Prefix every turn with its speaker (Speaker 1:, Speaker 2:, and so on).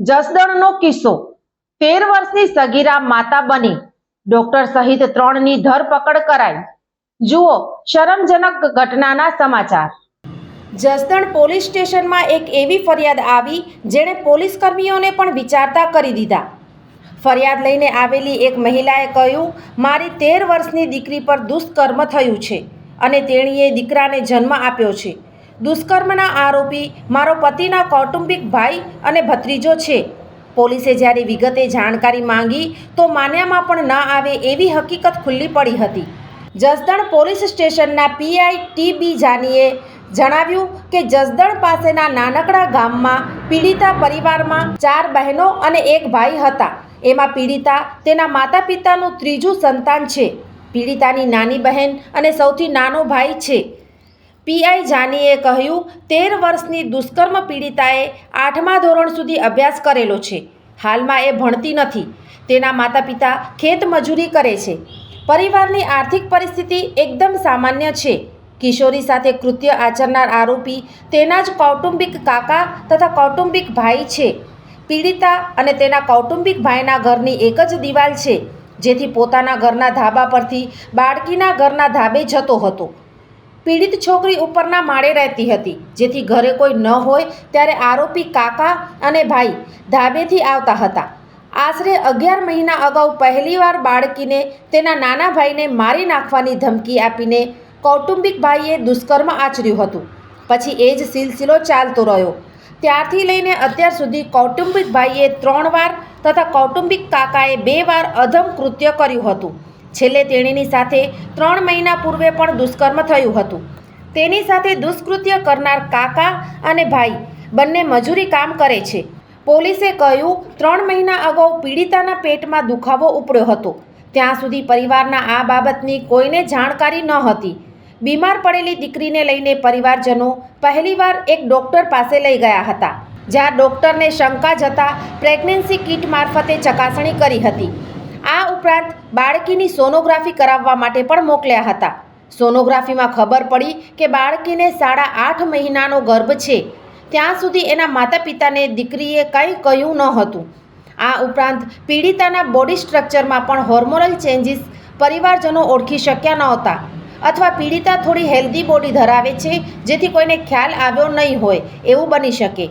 Speaker 1: જસદણનો કિસ્સો. તેર વર્ષની સગીરા માતા બની. ડોક્ટર સહિત ત્રણની ધરપકડ કરાઈ. જુઓ શરમજનક ઘટનાના સમાચાર. જસદણ પોલીસ સ્ટેશનમાં એક એવી ફરિયાદ આવી, જેણે પોલીસ કર્મીઓને પણ વિચારતા કરી દીધા. ફરિયાદ લઈને આવેલી એક મહિલાએ કહ્યું, મારી તેર વર્ષની દીકરી પર દુષ્કર્મ થયું છે અને તેણીએ દીકરાને જન્મ આપ્યો છે. દુષ્કર્મના આરોપી મારો પતિના કૌટુંબિક ભાઈ અને ભત્રીજો છે. પોલીસે જ્યારે વિગતે જાણકારી માંગી તો માન્યામાં પણ ન આવે એવી હકીકત ખુલ્લી પડી હતી. જસદણ પોલીસ સ્ટેશનના પીઆઈ ટી બી જાનીએ જણાવ્યું કે જસદણ પાસેના નાનકડા ગામમાં પીડિતા પરિવારમાં ચાર બહેનો અને એક ભાઈ હતા. એમાં પીડિતા તેના માતા પિતાનું ત્રીજું સંતાન છે. પીડિતાની નાની બહેન અને સૌથી નાનો ભાઈ છે. પીઆઈ જાનીએ કહ્યું, તેર વર્ષની દુષ્કર્મ પીડિતાએ આઠમા ધોરણ સુધી અભ્યાસ કરેલો છે. હાલમાં એ ભણતી નથી. તેના માતા પિતા ખેતમજૂરી કરે છે. પરિવારની આર્થિક પરિસ્થિતિ એકદમ સામાન્ય છે. કિશોરી સાથે કૃત્ય આચરનાર આરોપી તેના જ કૌટુંબિક કાકા તથા કૌટુંબિક ભાઈ છે. પીડિતા અને તેના કૌટુંબિક ભાઈના ઘરની એક જ દિવાલ છે, જેથી પોતાના ઘરના ધાબા પરથી બાળકીના ઘરના ધાબે જતો હતો. પીડિત છોકરી ઉપરના માળે રહેતી હતી, જેથી ઘરે કોઈ ન હોય ત્યારે આરોપી કાકા અને ભાઈ ધાબેથી આવતા હતા. આશરે અગિયાર મહિના અગાઉ પહેલીવાર બાળકીને તેના નાના ભાઈને મારી નાખવાની ધમકી આપીને કૌટુંબિક ભાઈએ દુષ્કર્મ આચર્યું હતું. પછી એ જ સિલસિલો ચાલતો રહ્યો. ત્યારથી લઈને અત્યાર સુધી કૌટુંબિક ભાઈએ ત્રણ વાર તથા કૌટુંબિક કાકાએ બે વાર અધમ કૃત્ય કર્યું હતું. છેલ્લે તેણીની સાથે ત્રણ મહિના પૂર્વે પણ દુષ્કર્મ થયું હતું. તેની સાથે દુષ્કૃત્ય કરનાર કાકા અને ભાઈ બંને મજૂરી કામ કરે છે. પોલીસે કહ્યું, ત્રણ મહિના અગાઉ પીડિતાના પેટમાં દુખાવો ઉપડ્યો હતો. ત્યાં સુધી પરિવારના આ બાબતની કોઈને જાણકારી ન હતી. બીમાર પડેલી દીકરીને લઈને પરિવારજનો પહેલીવાર એક ડૉક્ટર પાસે લઈ ગયા હતા. જ્યાં ડૉક્ટરને શંકા જતાં પ્રેગ્નન્સી કિટ મારફતે ચકાસણી કરી હતી. ઉપરાંત બાળકીની સોનોગ્રાફી કરાવવા માટે પણ મોકલ્યા હતા. સોનોગ્રાફીમાં ખબર પડી કે બાળકીને સાડા આઠ મહિનાનો ગર્ભ છે. ત્યાં સુધી એના માતા પિતાને દીકરીએ કંઈ કહ્યું ન હતું. આ ઉપરાંત પીડિતાના બોડી સ્ટ્રક્ચરમાં પણ હોર્મોનલ ચેન્જીસ પરિવારજનો ઓળખી શક્યા નહોતા અથવા પીડિતા થોડી હેલ્ધી બોડી ધરાવે છે જેથી કોઈને ખ્યાલ આવ્યો નહીં હોય એવું બની શકે.